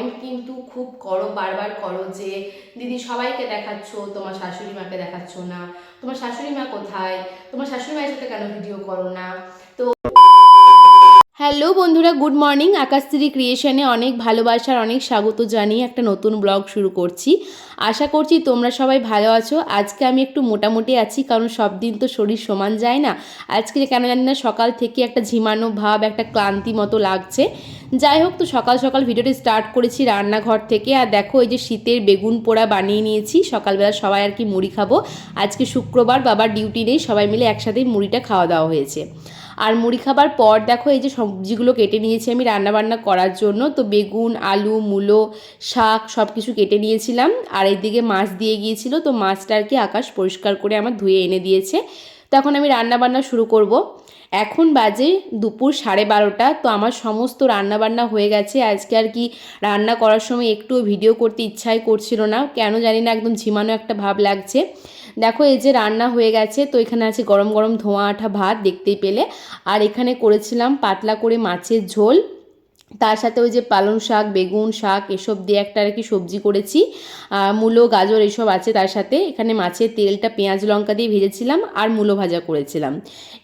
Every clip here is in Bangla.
কমেন্ট কিন্তু খুব করো, বারবার করো যে, দিদি, সবাইকে দেখাচ্ছ, তোমার শাশুড়ি মাকে দেখাচ্ছ না, তোমার শাশুড়ি মা কোথায়, তোমার শাশুড়ি মায়ের সাথে কেন ভিডিও করো না? তো হ্যালো বন্ধুরা, গুড মর্নিং। আকাশশ্রী ক্রিয়েশনে অনেক ভালোবাসার, অনেক স্বাগত জানিয়ে একটা নতুন ব্লগ শুরু করছি। আশা করছি তোমরা সবাই ভালো আছো। আজকে আমি একটু মোটামুটি আছি, কারণ সব দিন তো শরীর সমান যায় না। আজকে কেন জানি না, সকাল থেকে একটা ঝিমানো ভাব, একটা ক্লান্তি মতো লাগছে। যাই হোক, তো সকাল সকাল ভিডিওটি স্টার্ট করেছি রান্নাঘর থেকে। আর দেখো, এই যে শীতের বেগুন পোড়া বানিয়ে নিয়েছি। সকালবেলা সবাই আর কি মুড়ি খাব। আজকে শুক্রবার, বাবার ডিউটি নেই, সবাই মিলে একসাথেই মুড়িটা খাওয়া দাওয়া হয়েছে। আর মুড়ি খাবার পর দেখো এই যে সবজিগুলো কেটে নিয়েছি আমি রান্নাবান্না করার জন্য, তো বেগুন, আলু, মূলো, শাক সব কিছু কেটে নিয়েছিলাম। আর এদিকে মাছ দিয়ে গিয়েছিল, তো মাছটা আর কি আকাশ পরিষ্কার করে আমার ধুয়ে এনে দিয়েছে। তখন আমি রান্নাবান্না শুরু করব। এখন বাজে দুপুর সাড়ে বারোটা, তো আমার সমস্ত রান্নাবান্না হয়ে গেছে। আজকে আর কি রান্না করার সময় একটুও ভিডিও করতে ইচ্ছাই করছিল না। কেন জানি না একদম ঝিমানো একটা ভাব লাগছে। দেখো, এই যে রান্না হয়ে গেছে, তো এখানে আছে গরম গরম ধোঁয়া আঠা ভাত দেখতেই পেলে। আর এখানে করেছিলাম পাতলা করে মাছের ঝোল। তার সাথে ওই যে পালং শাক, বেগুন শাক এসব দিয়ে একটা আর কি সবজি করেছি। মূলো, গাজর এসব আছে তার সাথে। এখানে মাছের তেলটা, পেঁয়াজ, লঙ্কা দিয়ে ভেজেছিলাম আর মূলো ভাজা করেছিলাম।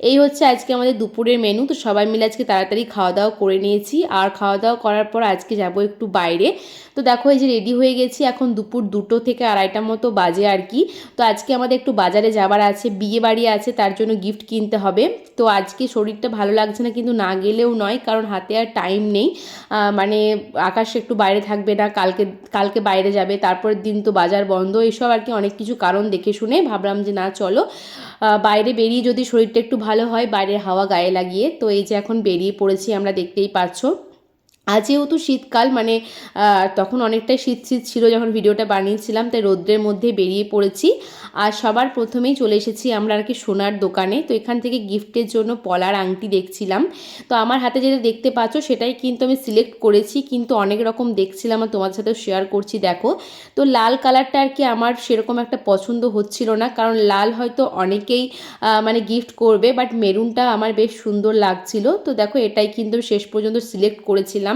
এই হচ্ছে আজকে আমাদের দুপুরের মেনু তো সবাই মিলে আজকে তাড়াতাড়ি খাওয়া দাওয়া করে নিয়েছি। আর খাওয়া দাওয়া করার পর আজকে যাব একটু বাইরে। তো দেখো, এই যে রেডি হয়ে গেছি এখন দুপুর দুটো থেকে আড়াইটার মতো বাজে আর কি। তো আজকে আমাদের একটু বাজারে যাবার আছে, বিয়ে বাড়ি আছে, তার জন্য গিফট কিনতে হবে। তো আজকে শরীরটা ভালো লাগছে না, কিন্তু না গেলেও নয়, কারণ হাতে আর টাইম নেই। মানে আকাশ একটু বাইরে থাকবে না, কালকে কালকে বাইরে যাবে তারপরের দিন তো বাজার বন্ধ এইসব আর কি অনেক কিছু কারণ দেখে শুনে ভাবলাম যে না, চলো। বাইরে বেরিয়ে যদি শরীরটা একটু ভালো হয়, বাইরের হাওয়া গায়ে লাগিয়ে, তো এই যে এখন বেরিয়ে পড়েছি, আমরা দেখতেই পাচ্ছ। আজ যেহেতু শীতকাল মানে তখন অনেকটাই শীত শীত ছিল যখন ভিডিওটা বানিয়েছিলাম, তাই রোদ্রের মধ্যে বেরিয়ে পড়েছি। আর সবার প্রথমেই চলে এসেছি আমরা আর কি সোনার দোকানে। তো এখান থেকে গিফটের জন্য পলার আংটি দেখছিলাম। তো আমার হাতে যেটা দেখতে পাচ্ছ, সেটাই কিন্তু আমি সিলেক্ট করেছি। কিন্তু অনেক রকম দেখছিলাম আর তোমাদের সাথে শেয়ার করছি, দেখো। তো লাল কালারটা আর কি আমার সেরকম একটা পছন্দ হচ্ছিল না। কারণ লাল হয়তো অনেকেই মানে গিফট করবে বাট মেরুনটা আমার বেশ সুন্দর লাগছিল। তো দেখো, এটাই কিন্তু শেষ পর্যন্ত সিলেক্ট করেছিলাম।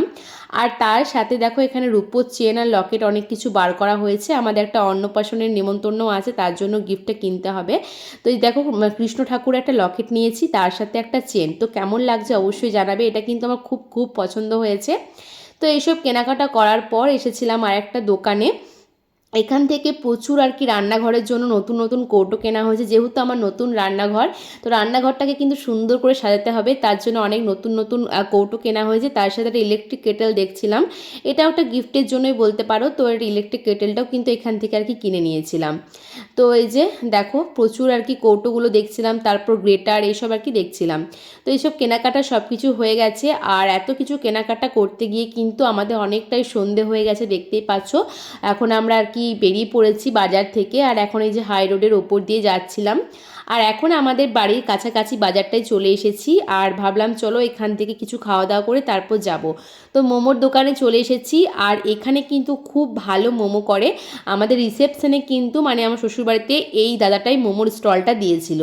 আর তার সাথে দেখো এখানে রূপোর চেন আর লকেট অনেক কিছু বার করা হয়েছে। আমাদের একটা অন্নপ্রাশনের নিমন্ত্রণও আছে, তার জন্য গিফটটা কিনতে হবে। তো এই দেখো কৃষ্ণ ঠাকুর একটা লকেট নিয়েছি, তার সাথে একটা চেন। তো কেমন লাগছে অবশ্যই জানাবে, এটা কিন্তু আমার খুব খুব পছন্দ হয়েছে। তো এইসব কেনাকাটা করার পর এসেছিলাম আর একটা দোকানে। এখান থেকে প্রচুর আর কি রান্নাঘরের জন্য নতুন নতুন কৌটো কেনা হয়েছে। যেহেতু আমার নতুন রান্নাঘর, তো রান্নাঘরটাকে কিন্তু সুন্দর করে সাজাতে হবে। তার জন্য অনেক নতুন নতুন কৌটো কেনা হয়েছে। তার সাথে একটা ইলেকট্রিক কেটেল দেখছিলাম। এটা একটা গিফটের জন্যই বলতে পারো। তো এর ইলেকট্রিক কেটেলটাও কিন্তু এখান থেকে আর কি কিনে নিয়েছিলাম। তো এই যে, দেখো, প্রচুর আর কি কৌটোগুলো দেখছিলাম। তারপর গ্রেটার এইসব আর কি দেখছিলাম। তো এইসব কেনাকাটা সব কিছু হয়ে গেছে। আর এত কিছু কেনাকাটা করতে গিয়ে কিন্তু আমাদের অনেকটাই সন্ধে হয়ে গেছে, দেখতেই পাচ্ছ। এখন আমরা আর কি বেরিয়ে পড়েছি বাজার থেকে আর এখন এই যে হাই রোডের ওপর দিয়ে যাচ্ছিলাম। আর এখন আমাদের বাড়ির কাছাকাছি বাজারটায় চলে এসেছি আর ভাবলাম চলো এখান থেকে কিছু খাওয়া দাওয়া করে তারপর যাব। তো মোমোর দোকানে চলে এসেছি আর এখানে কিন্তু খুব ভালো মোমো করে। আমাদের রিসেপশনে কিন্তু মানে আমার শ্বশুরবাড়িতে এই দাদাটাই মোমোর স্টলটা দিয়েছিল।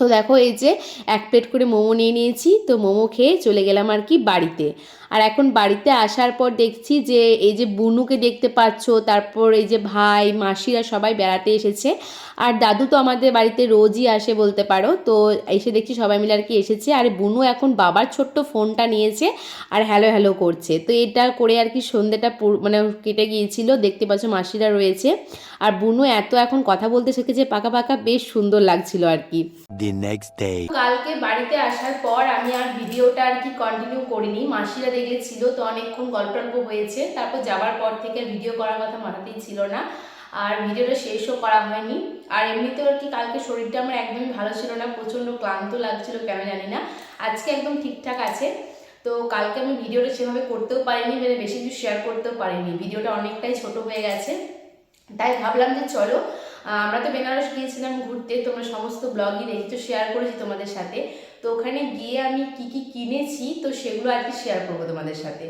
তো দেখো এই যে এক প্লেট করে মোমো নিয়ে নিয়েছি। তো মোমো খেয়ে চলে গেলাম আর কি বাড়িতে। আর এখন বাড়িতে আসার পর দেখছি যে এই যে বুনুকে দেখতে পাচ্ছ তারপর এই যে ভাই মাসিরা সবাই বেড়াতে এসেছে। আর দাদু তো আমাদের বাড়িতে রোজই আসে বলতে পারো। তো এসে দেখছি সবাই মিলে আর কি এসেছে। আর বুনু এখন বাবার ছোট্ট ফোনটা নিয়েছে আর হ্যালো হ্যালো করছে। তো এটা করে আর কি সন্ধ্যেটা মানে কেটে গিয়েছিল। দেখতে পাচ্ছ মাসিরা রয়েছে। আর বুনু এত এখন কথা বলতে শিখেছে পাকা পাকা বেশ সুন্দর লাগছিল আর কি. কালকে বাড়িতে আসার পর আমি আর ভিডিওটা আর কি কন্টিনিউ করিনি। মাসিরা দেখলে ছিল তো অনেকক্ষণ গল্প হয়েছে। তারপর যাবার পর থেকে ভিডিও করার কথা মাথাতেই ছিল না। আর ভিডিওটা শেষও করা হয়নি। আর এমনিতেও আর কি কালকে শরীরটা আমার একদমই ভালো ছিল না, প্রচণ্ড ক্লান্ত লাগছিল কেন জানি না। আজকে একদম ঠিকঠাক আছে। তো কালকে আমি ভিডিওটা সেভাবে করতেও পারিনি মানে বেশি কিছু শেয়ার করতেও পারিনি। ভিডিওটা অনেকটাই ছোট হয়ে গেছে। তাই ভাবলাম যে চলো আমরা তো বেনারস গিয়েছিলাম ঘুরতে, তোমরা সমস্ত ব্লগই দেখছ শেয়ার করেছি তোমাদের সাথে। তো ওখানে গিয়ে আমি কি কি কিনেছি, তো সেগুলো আর কি শেয়ার করব তোমাদের সাথে।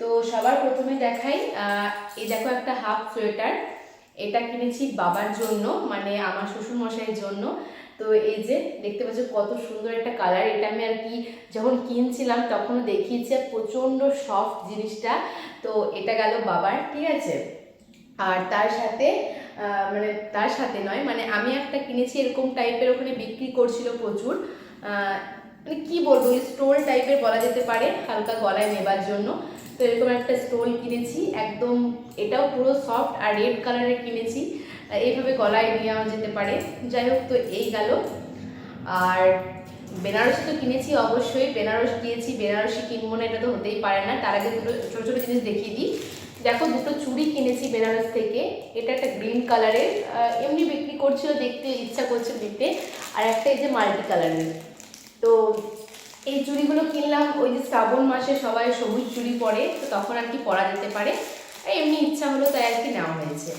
তো সবার প্রথমে দেখাই এই দেখো একটা হাফ সোয়েটার এটা কিনেছি বাবার জন্য মানে আমার শ্বশুর মশাইয়ের জন্য। তো এই যে, দেখতে পাচ্ছ কত সুন্দর একটা কালার এটা আমি আর কি যখন কিনছিলাম তখনও দেখিয়েছি, আর প্রচণ্ড সফট জিনিসটা। তো এটা গেল বাবার, ঠিক আছে? আর তার সাথে মানে তার সাথে নয় মানে আমি একটা কিনেছি এরকম টাইপের ওখানে বিক্রি করছিল প্রচুর। মানে কি বলব স্টোল টাইপের বলা যেতে পারে, হালকা গলায় নেবার জন্য। তো এরকম একটা স্টোল কিনেছি, একদম এটাও পুরো সফট আর রেড কালারের কিনেছি। এইভাবে গলায় নেওয়া যেতে পারে। যাই হোক, তো এই গেল। আর বেনারসি তো কিনেছি অবশ্যই, বেনারস গিয়েছি বেনারসি কিনবো না, এটা তো হতেই পারে না। তার আগে দুটো ছোটো ছোটো জিনিস দেখিয়ে দিই। দেখো দুটো চুড়ি কিনেছি বেনারস থেকে। এটা একটা গ্রিন কালারের। এমনি বিক্রি করছিল দেখতে, ইচ্ছা করছে দেখতে আর একটা এই যে মাল্টি কালারের। তো এই চুড়িগুলো কিনলাম, ওই যে শ্রাবণ মাসে সবাই সবুজ চুড়ি পরে, তো তখন আর কি পরা যেতে পারে। এমনি ইচ্ছা হলো তাই আর কি নেওয়া হয়েছে।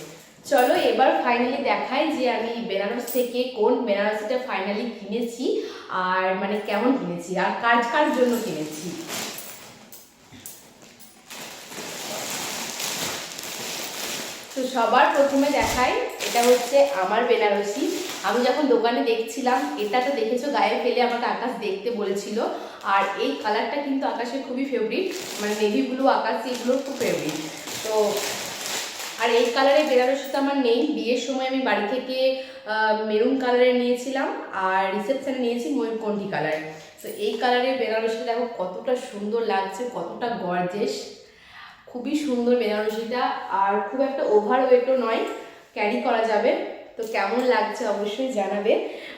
চলো এবার ফাইনালি দেখাই যে আমি বেনারস থেকে কোন বেনারসিটা ফাইনালি কিনেছি, আর মানে কেমন কিনেছি, আর কাজ কার জন্য কিনেছি। তো সবার প্রথমে দেখাই, এটা হচ্ছে আমার বেনারসি। আমি যখন দোকানে দেখছিলাম এটা তো দেখেছ গায়ে ফেলে আমাকে আকাশ দেখতে বলেছিল। আর এই কালারটা কিন্তু আকাশের খুবই ফেভারিট মানে নেভি ব্লু আকাশ এগুলো খুব ফেভারিট তো, আর এই কালারের বেনারসি তো আমার নেই। বিয়ের সময় আমি বাড়ি থেকে মেরুন কালারের নিয়েছিলাম, আর রিসেপশানে নিয়েছি ময়ূরকণ্ঠী কালার তো এই কালারের বেনারসিটা দেখো কতটা সুন্দর লাগছে, কতটা গর্জেস খুবই সুন্দর বেনারসিটা আর খুব একটা ওভার ওয়েটও নয় ক্যারি করা যাবে। তো কেমন লাগছে অবশ্যই জানাবে।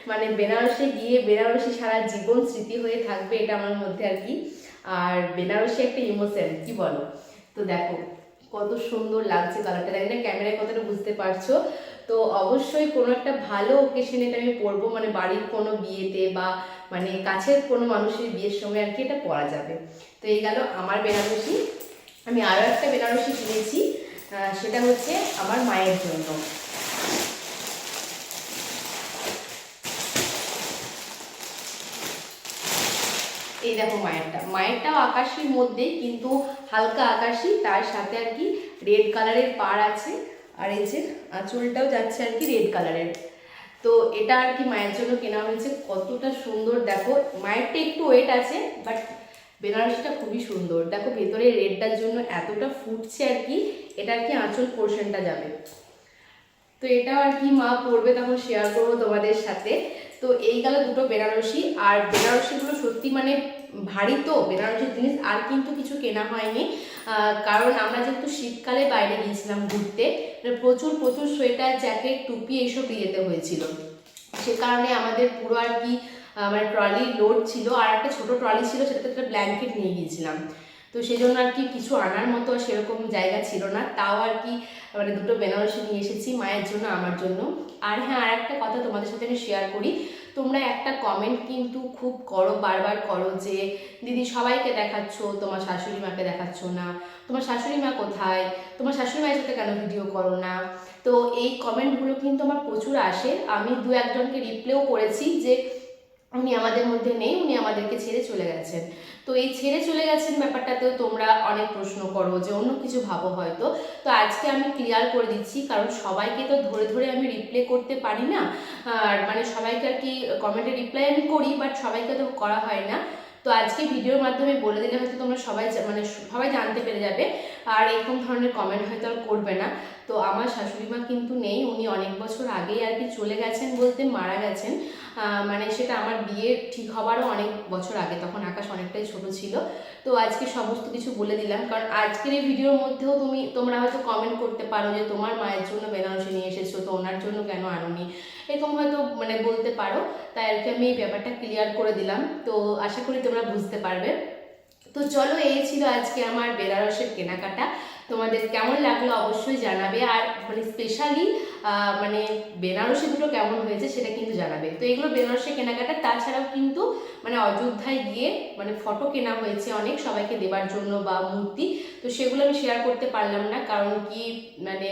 মানে বেনারসে গিয়ে বেনারসি সারা জীবন স্মৃতি হয়ে থাকবে এটা আমার মধ্যে আর কি। আর বেনারসি একটা ইমোশন কি বলো? তো দেখো, কত সুন্দর লাগছে কালারটা জানি না ক্যামেরায় কতটা বুঝতে পারছ। তো অবশ্যই কোনো একটা ভালো ওকেশনে এটা আমি পরবো। মানে বাড়ির কোনো বিয়েতে বা মানে কাছের কোনো মানুষের বিয়ের সময় আর কি এটা পরা যাবে। তো এই গেল আমার বেনারসি। আমি আরও একটা বেনারসি কিনেছি সেটা হচ্ছে আমার মায়ের জন্য। এই দেখো মায়েরটা। মায়েরটাও আকাশির মধ্যে, কিন্তু হালকা আকাশি, তার সাথে আর কি রেড কালারের পার আছে, আর এই যে আঁচলটাও যাচ্ছে আর কি রেড কালারের। তো এটা আর কি মায়ের জন্য কেনা হয়েছে, কতটা সুন্দর। দেখো, মায়েরটা একটু ওয়েট আছে বাট বেনারসিটা খুবই সুন্দর। দেখো ভেতরে রেডটার জন্য এতটা ফুটছে আর কি, এটা আর কি আঁচল পোর্শনটা যাবে। তো এটাও আর কি মা পড়বে, তখন শেয়ার করব তোমাদের সাথে। তো এই গেল দুটো বেনারসি, আর বেনারসিগুলো সত্যি মানে ভারী তো, বেনারসির জিনিস আর কিন্তু কিছু কেনা হয়নি। কারণ আমরা যেহেতু শীতকালে বাইরে গিয়েছিলাম ঘুরতে মানে প্রচুর প্রচুর সোয়েটার, জ্যাকেট, টুপি এইসব নিয়ে যেতে হয়েছিল। সে কারণে আমাদের পুরো আর কি মানে ট্রলি লোড ছিল আর একটা ছোট ট্রলি ছিল, সেটাতে একটা ব্ল্যাঙ্কেট নিয়ে গিয়েছিলাম। তো সেই জন্য আর কি কিছু আনার মতো সেরকম জায়গা ছিল না। তাও আর কি মানে দুটো বেনারসি নিয়ে এসেছি মায়ের জন্য, আমার জন্য। আর হ্যাঁ আর একটা কথা তোমাদের সাথে আমি শেয়ার করি। তোমরা একটা কমেন্ট কিন্তু খুব করো, বারবার করো যে, দিদি, সবাইকে দেখাচ্ছ, তোমার শাশুড়ি মাকে দেখাচ্ছ না। তোমার শাশুড়ি মা কোথায়? তোমার শাশুড়ি মায়ের সাথে কেন ভিডিও করো না? তো এই কমেন্টগুলো কিন্তু আমার প্রচুর আসে। আমি দু একজনকে রিপ্লেও করেছি যে উনি আমাদের মধ্যে নেই, উনি আমাদেরকে ছেড়ে চলে গেছেন। তো এই ছেড়ে চলে গেছেন ব্যাপারটাতেও তোমরা অনেক প্রশ্ন করো যে অন্য কিছু ভাবো হয়তো। তো আজকে আমি ক্লিয়ার করে দিচ্ছি, কারণ সবাইকে তো ধরে ধরে আমি রিপ্লে করতে পারি না। আর মানে সবাইকে আর কি কমেন্টে রিপ্লাই আমি করি বাট সবাইকে তো করা হয় না। তো আজকে ভিডিওর মাধ্যমে বলে দিলে হয়তো তোমরা সবাই মানে সবাই জানতে পেরে যাবে। আর এরকম ধরনের কমেন্ট হয়তো আর করবে না। তো আমার শাশুড়ি মা কিন্তু নেই, উনি অনেক বছর আগেই আর কি চলে গেছেন বলতে মারা গেছেন। মানে সেটা আমার বিয়ে ঠিক হবারও অনেক বছর আগে, তখন আকাশ অনেকটাই ছোট ছিল। তো আজকে সমস্ত কিছু বলে দিলাম, কারণ আজকের এই ভিডিওর মধ্যেও তুমি, তোমরা হয়তো কমেন্ট করতে পারো যে তোমার মায়ের জন্য বেনারসি নিয়ে এসেছ, তো ওনার জন্য কেন আনোনি? এরকম হয়তো মানে বলতে পারো, তাই আর কি আমি এই ব্যাপারটা ক্লিয়ার করে দিলাম। তো আশা করি তোমরা বুঝতে পারবে। তো চলো, এই ছিল আজকে আমার বেনারসের কেনাকাটা। তোমাদের কেমন লাগল অবশ্যই জানাবে। আর মানে স্পেশালি মানে বেনারসিগুলো কেমন হয়েছে সেটা কিন্তু জানাবে। তো এগুলো বেনারসি কেনাকাটা, তাছাড়াও কিন্তু মানে অযোধ্যায় গিয়ে মানে ফটো কেনা হয়েছে অনেক সবাইকে দেবার জন্য বা মূর্তি। তো সেগুলো আমি শেয়ার করতে পারলাম না, কারণ কি মানে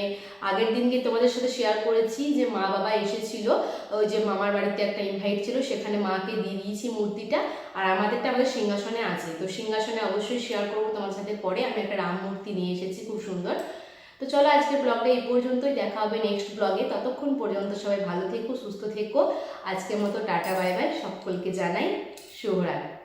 আগের দিনকে তোমাদের সাথে শেয়ার করেছি যে মা বাবা এসেছিল, ওই যে মামার বাড়িতে একটা ইনভাইট ছিল, সেখানে মাকে দিয়ে দিয়েছি মূর্তিটা। আর আমাদেরটা আমাদের সিংহাসনে আছে। তো সিংহাসনে অবশ্যই শেয়ার করব তোমার সাথে পরে। আমি একটা রাম মূর্তি নিয়ে এসেছি খুব সুন্দর। তো চলো আজকের ব্লগটা এই পর্যন্তই, দেখা হবে নেক্সট ব্লগে। ততক্ষণ পর্যন্ত সবাই ভালো থেকো, সুস্থ থেকো। আজকের মতো টাটা, বাই বাই। সকলকে জানাই শুভরাত্রি।